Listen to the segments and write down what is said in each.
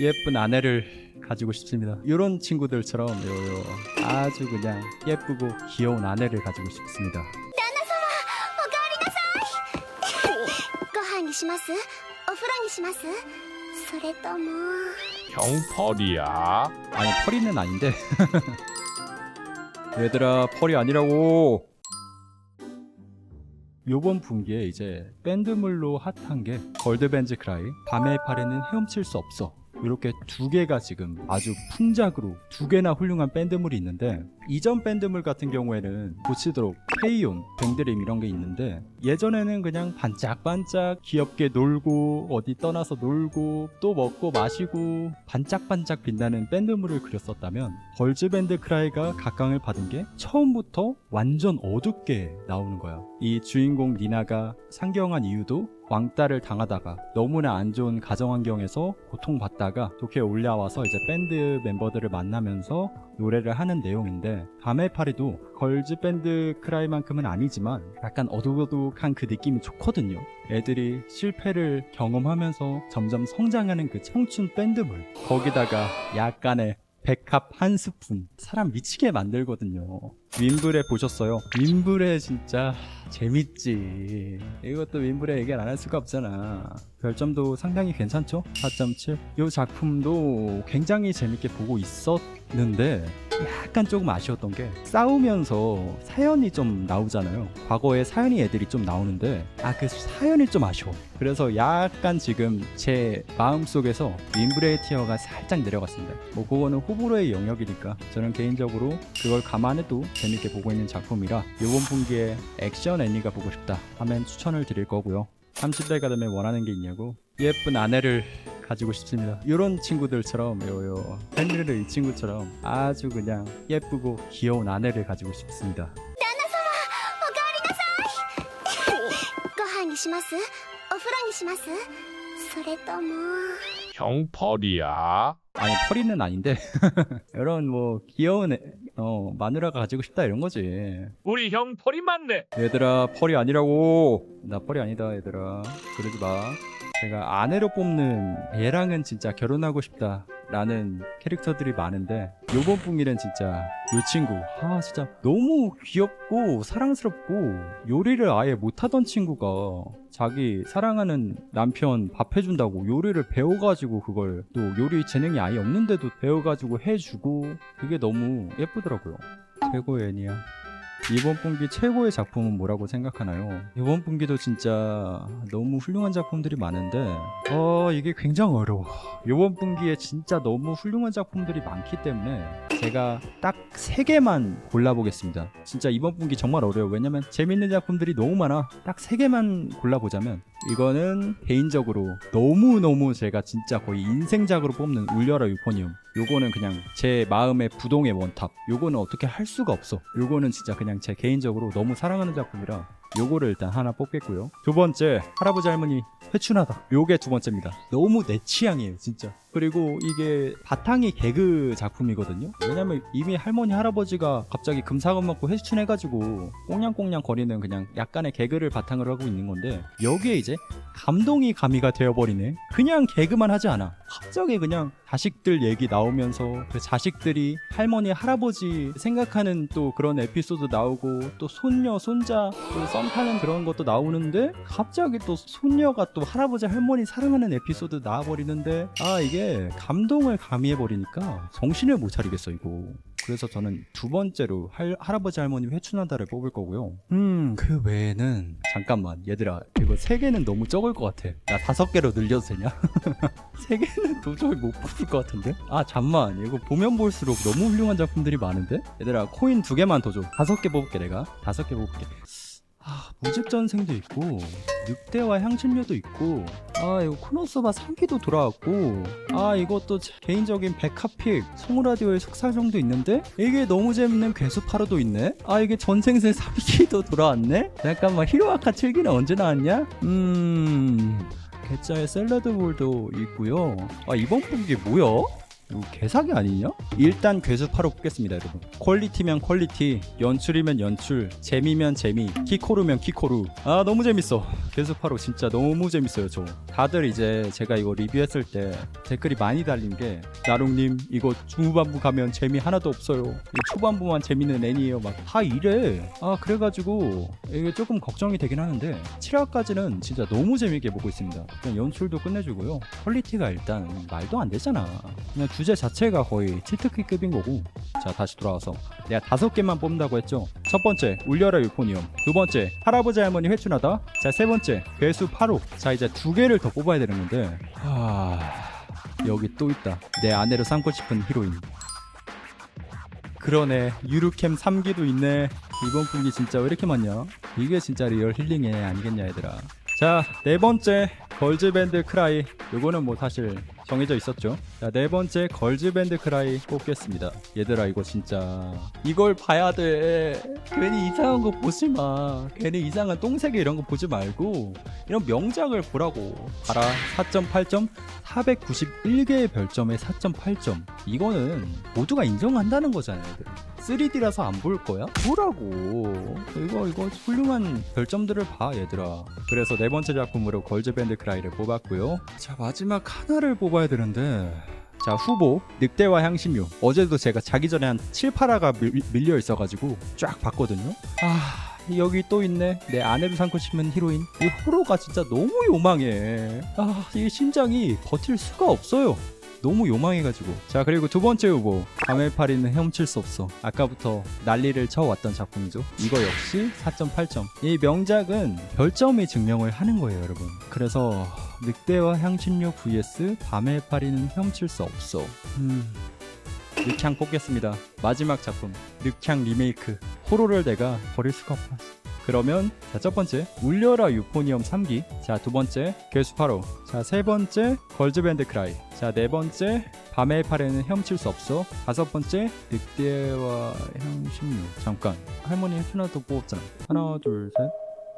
예쁜 아내를 가지고 싶습니다. 이런 친구들처럼 요, 요 아주 그냥 예쁘고 귀여운 아내를 가지고 싶습니다. ご飯にしますお風呂にしますそれとも 형펄이야. 아니 펄이는 아닌데 얘들아 펄이 아니라고 요번 분기에 이제 밴드물로 핫한 게 걸드벤즈 크라이 밤의 팔에는 헤엄칠 수 없어 이렇게 두 개가 지금 아주 풍작으로 두 개나 훌륭한 밴드물이 있는데 이전 밴드물 같은 경우에는 고치도록 페이온, 뱅드림 이런 게 있는데 예전에는 그냥 반짝반짝 귀엽게 놀고 어디 떠나서 놀고 또 먹고 마시고 반짝반짝 빛나는 밴드물을 그렸었다면 걸즈밴드 크라이가 각광을 받은 게 처음부터 완전 어둡게 나오는 거야. 이 주인공 니나가 상경한 이유도 왕따를 당하다가 너무나 안 좋은 가정 환경에서 고통받다가 도쿄에 올라와서 이제 밴드 멤버들을 만나면서 노래를 하는 내용인데 밤의 파리도 걸즈 밴드 크라이만큼은 아니지만 약간 어둑어둑한 그 느낌이 좋거든요. 애들이 실패를 경험하면서 점점 성장하는 그 청춘 밴드물 거기다가 약간의 백합 한 스푼 사람 미치게 만들거든요. 윈블에 보셨어요? 윈블에 진짜 재밌지. 이것도 윈블에 얘기를 안 할 수가 없잖아. 별점도 상당히 괜찮죠? 4.7. 이 작품도 굉장히 재밌게 보고 있었는데 약간 조금 아쉬웠던 게 싸우면서 사연이 좀 나오잖아요. 과거에 사연이 애들이 좀 나오는데 아 그 사연이 좀 아쉬워. 그래서 약간 지금 제 마음속에서 윈브레의 티어가 살짝 내려갔습니다. 뭐 그거는 호불호의 영역이니까 저는 개인적으로 그걸 감안해도 재밌게 보고 있는 작품이라 이번 분기에 액션 애니가 보고 싶다 하면 추천을 드릴 거고요. 30대가 되면 원하는 게 있냐고 예쁜 아내를 가지고 싶습니다. 이런 친구들처럼 요요 헨리르 이 친구처럼 아주 그냥 예쁘고 귀여운 아내를 가지고 싶습니다. ご飯にしますお風呂にしますそれとも 형펄이야. 아니 펄이는 아닌데 이런 뭐 귀여운 애, 어 마누라가 가지고 싶다 이런 거지. 우리 형펄이 맞네. 얘들아 펄이 아니라고 나 펄이 아니다 얘들아 그러지 마 제가 아내로 뽑는 얘랑은 진짜 결혼하고 싶다 라는 캐릭터들이 많은데 요번 분기는 진짜 요 친구 아 진짜 너무 귀엽고 사랑스럽고 요리를 아예 못하던 친구가 자기 사랑하는 남편 밥 해준다고 요리를 배워가지고 그걸 또 요리 재능이 아예 없는데도 배워가지고 해주고 그게 너무 예쁘더라고요. 최고의 애니야 이번 분기 최고의 작품은 뭐라고 생각하나요? 이번 분기도 진짜 너무 훌륭한 작품들이 많은데. 어 이게 굉장히 어려워. 이번 분기에 진짜 너무 훌륭한 작품들이 많기 때문에 제가 딱세 개만 골라보겠습니다. 진짜 이번 분기 정말 어려워요 왜냐면 재밌는 작품들이 너무 많아. 딱세 개만 골라보자면 이거는 개인적으로 너무너무 제가 진짜 거의 인생작으로 뽑는 울려라 유포니움 요거는 그냥 제 마음의 부동의 원탑. 요거는 어떻게 할 수가 없어. 요거는 진짜 그냥 제 개인적으로 너무 사랑하는 작품이라 요거를 일단 하나 뽑겠고요. 두 번째 할아버지 할머니 회춘하다. 요게 두 번째입니다. 너무 내 취향이에요 진짜. 그리고 이게 바탕이 개그 작품이거든요. 왜냐면 이미 할머니 할아버지가 갑자기 금사금 먹고 회춘해가지고 꽁냥꽁냥 거리는 그냥 약간의 개그를 바탕으로 하고 있는 건데 여기에 이제 감동이 가미가 되어버리네. 그냥 개그만 하지 않아. 갑자기 그냥 자식들 얘기 나오면서 그 자식들이 할머니 할아버지 생각하는 또 그런 에피소드 나오고 또 손녀 손자 또썸 타는 그런 것도 나오는데 갑자기 또 손녀가 또 할아버지 할머니 사랑하는 에피소드 나와버리는데 아 이게 감동을 가미해 버리니까 정신을 못 차리겠어 이거 그래서 저는 두 번째로 할, 할아버지 할머니 회춘하다를 뽑을 거고요. 음. 그 외에는 잠깐만 얘들아 이거 세 개는 너무 적을 것 같아. 나 다섯 개로 늘려도 되냐? 세 개는 도저히 못 뽑을 것 같은데? 아 잠만. 이거 보면 볼수록 너무 훌륭한 작품들이 많은데? 얘들아 코인 두 개만 더 줘. 다섯 개 뽑을게 내가. 다섯 개 뽑을게 아 무집전생도 있고 늑대와 향신료도 있고 아 이거 코노소바 3기도 돌아왔고 아 이것도 제 개인적인 백합픽 송라디오의 속사정도 있는데 이게 너무 재밌는 괴수파로도 있네? 아 이게 전생세 3기도 돌아왔네? 잠깐만 히로아카 7기는 언제 나왔냐? 음 개짜의 샐러드 볼도 있고요. 아 이번 분기 뭐야? 이거 개사기 아니냐? 일단 괴수파로 뽑겠습니다 여러분. 퀄리티면 퀄리티 연출이면 연출 재미면 재미 키코루면 키코루. 아 너무 재밌어. 괴수파로 진짜 너무 재밌어요 저. 다들 이제 제가 이거 리뷰했을 때 댓글이 많이 달린 게 나룽님 이거 중후반부 가면 재미 하나도 없어요. 이 초반부만 재밌는 애니에요. 막 다 이래. 아 그래가지고 이게 조금 걱정이 되긴 하는데 7화까지는 진짜 너무 재밌게 보고 있습니다. 연출도 끝내주고요. 퀄리티가 일단 말도 안 되잖아. 그냥 주제 자체가 거의 치트키급인 거고. 자 다시 돌아와서 내가 다섯 개만 뽑는다고 했죠? 첫 번째 울려라 유포니엄 두 번째 할아버지 할머니 회춘하다. 자 세 번째 괴수 8호 자 이제 두 개를 더 뽑아야 되는 건데. 하... 여기 또 있다. 내 아내로 삼고 싶은 히로인. 그러네 유루캠 3기도 있네. 이번 분기 진짜 왜 이렇게 많냐? 이게 진짜 리얼 힐링애 아니겠냐 얘들아. 자 네 번째 걸즈밴드 크라이. 요거는 뭐 사실 정해져 있었죠. 자 네 번째 걸즈밴드 크라이 뽑겠습니다. 얘들아 이거 진짜. 이걸 봐야 돼. 괜히 이상한 거 보지 마. 괜히 이상한 똥세개 이런 거 보지 말고 이런 명작을 보라고. 봐라. 4.8점 491개의 별점에 4.8점 이거는 모두가 인정한다는 거잖아요 얘들 3D라서 안볼 거야? 보라고? 이거 이거 훌륭한 별점들을 봐 얘들아. 그래서 네 번째 작품으로 걸즈밴드 크라이를 뽑았고요. 자 마지막 하나를 뽑아야 되는데. 자 후보 늑대와 향신료. 어제도 제가 자기 전에 한 7, 8화가 밀, 밀려 있어가지고 쫙 봤거든요. 아 여기 또 있네. 내 아내를 삼고 싶은 히로인. 이 호로가 진짜 너무 요망해. 아이 심장이 버틸 수가 없어요 너무 요망해가지고. 자 그리고 두 번째 후보. 밤의 파리는 헤엄칠 수 없어. 아까부터 난리를 쳐왔던 작품이죠. 이거 역시 4.8점 이 명작은 별점이 증명을 하는 거예요 여러분. 그래서 늑대와 향신료 vs 밤의 파리는 헤엄칠 수 없어. 음... 늑향 뽑겠습니다. 마지막 작품 늑향 리메이크. 호로를 내가 버릴 수가 없어 그러면 자 첫 번째 울려라 유포니엄 3기. 자 두 번째 괴수파로. 자 세 번째 걸즈밴드 크라이. 자 네 번째 밤의 팔에는 헤엄칠 수 없어. 다섯 번째 늑대와 향신료 잠깐. 할머니 하나도 뽑았잖아. 하나 둘 셋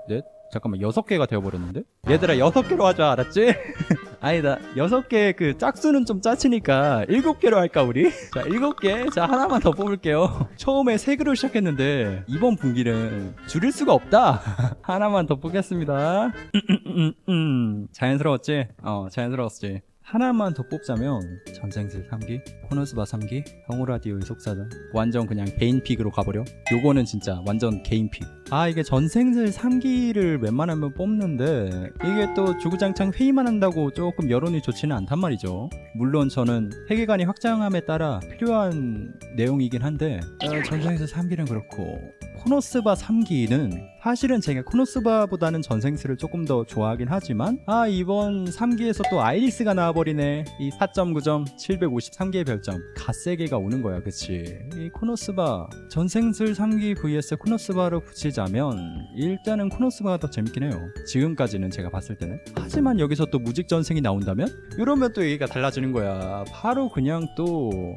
넷. 잠깐만 여섯 개가 되어버렸는데? 얘들아 여섯 개로 하자. 알았지? 아니다. 여섯 개 그 짝수는 좀 짜치니까 일곱 개로 할까 우리? 자 일곱 개 자 하나만 더 뽑을게요. 처음에 세 개로 시작했는데 이번 분기는 줄일 수가 없다. 하나만 더 뽑겠습니다. 자연스러웠지? 어 자연스러웠지. 하나만 더 뽑자면 전생슬 3기, 코너스바 3기, 성우라디오의 속사전 완전 그냥 개인 픽으로 가버려. 요거는 진짜 완전 개인 픽 아 이게 전생슬 3기를 웬만하면 뽑는데 이게 또 주구장창 회의만 한다고 조금 여론이 좋지는 않단 말이죠. 물론 저는 세계관이 확장함에 따라 필요한 내용이긴 한데 어, 전생슬 3기는 그렇고 코노스바 3기는 사실은 제가 코노스바보다는 전생스를 조금 더 좋아하긴 하지만 아 이번 3기에서 또 아이리스가 나와버리네. 이 4.9점 753개의 별점. 갓세개가 오는 거야 그치? 이 코노스바 전생슬 3기 vs 코노스바로 붙이자 면 일단은 코노스바가 더 재밌긴 해요. 지금까지는 제가 봤을 때는. 하지만 여기서 또 무직 전생이 나온다면 이러면 또 얘기가 달라지는 거야. 바로 그냥 또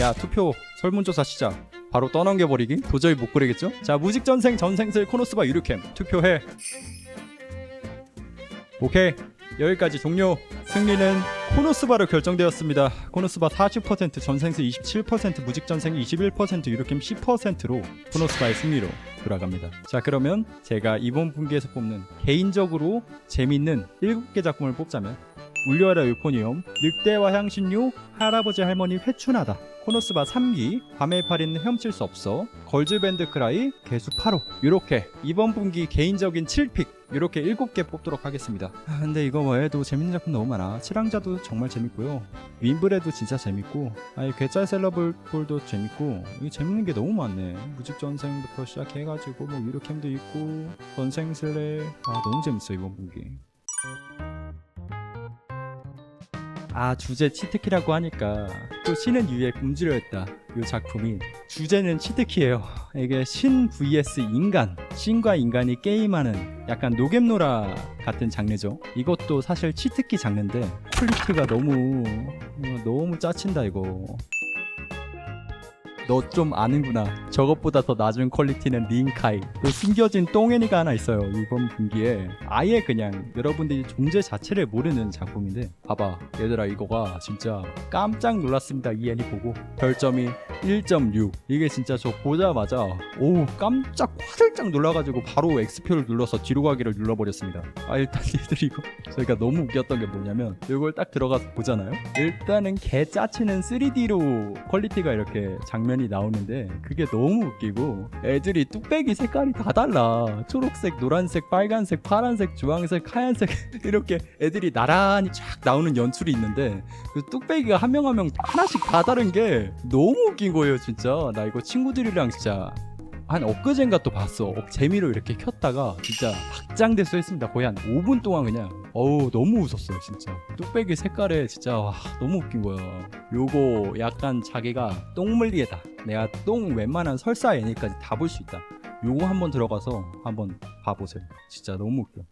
야 투표 설문조사 시작. 바로 떠넘겨버리기? 도저히 못 그리겠죠? 자 무직전생 전생슬 코노스바 유료캠 투표해. 오케이 여기까지 종료. 승리는 코노스바로 결정되었습니다. 코노스바 40% 전생슬 27% 무직전생 21% 유료캠 10%로 코노스바의 승리로 돌아갑니다. 자 그러면 제가 이번 분기에서 뽑는 개인적으로 재밌는 7개 작품을 뽑자면 울려라 유포니엄, 늑대와 향신료, 할아버지 할머니 회춘하다, 코노스바 3기, 밤의 파리는 헤엄칠 수 없어, 걸즈밴드 크라이, 개수 8호. 이렇게 이번 분기 개인적인 7픽 이렇게 7개 뽑도록 하겠습니다. 아, 근데 이거 외에도 재밌는 작품 너무 많아. 칠랑자도 정말 재밌고요. 윈브레도 진짜 재밌고 아니 괴짜 셀러볼도 재밌고 이게 재밌는 게 너무 많네. 무직전생부터 시작해가지고 뭐 유료캠도 있고 전생슬레. 아 너무 재밌어 이번 분기 아 주제 치트키라고 하니까 또 신은 유의 금지로 했다. 이 작품이 주제는 치트키예요. 이게 신 vs 인간 신과 인간이 게임하는 약간 노겜노라 같은 장르죠. 이것도 사실 치트키 장르인데 퀄리티가 너무 어, 너무 짜친다 이거 너 좀 아는구나. 저것보다 더 낮은 퀄리티는 링카이. 또 숨겨진 똥애니가 하나 있어요 이번 분기에. 아예 그냥 여러분들이 존재 자체를 모르는 작품인데. 봐봐 얘들아 이거가 진짜 깜짝 놀랐습니다 이 애니 보고. 별점이 1.6 이게 진짜 저 보자마자 오 깜짝 화들짝 놀라가지고 바로 X표를 눌러서 뒤로 가기를 눌러버렸습니다. 아 일단 얘들이 이거 저희가 너무 웃겼던 게 뭐냐면 이걸 딱 들어가서 보잖아요? 일단은 개 짜치는 3D로 퀄리티가 이렇게 장면 이 나오는데 그게 너무 웃기고 애들이 뚝배기 색깔이 다 달라. 초록색 노란색 빨간색 파란색 주황색 하얀색 이렇게 애들이 나란히 쫙 나오는 연출이 있는데 그 뚝배기가 한 명 한명 하나씩 다 다른 게 너무 웃긴 거예요 진짜. 나 이거 친구들이랑 진짜 한 엊그젠가 또 봤어. 어, 재미로 이렇게 켰다가 진짜 확장돼서 했습니다. 거의 한 5분 동안 그냥. 어우 너무 웃었어요 진짜. 뚝배기 색깔에 진짜 와 너무 웃긴 거야 요거 약간 자기가 똥물리에다 내가 똥 웬만한 설사 애니까지 다 볼 수 있다. 요거 한번 들어가서 한번 봐보세요. 진짜 너무 웃겨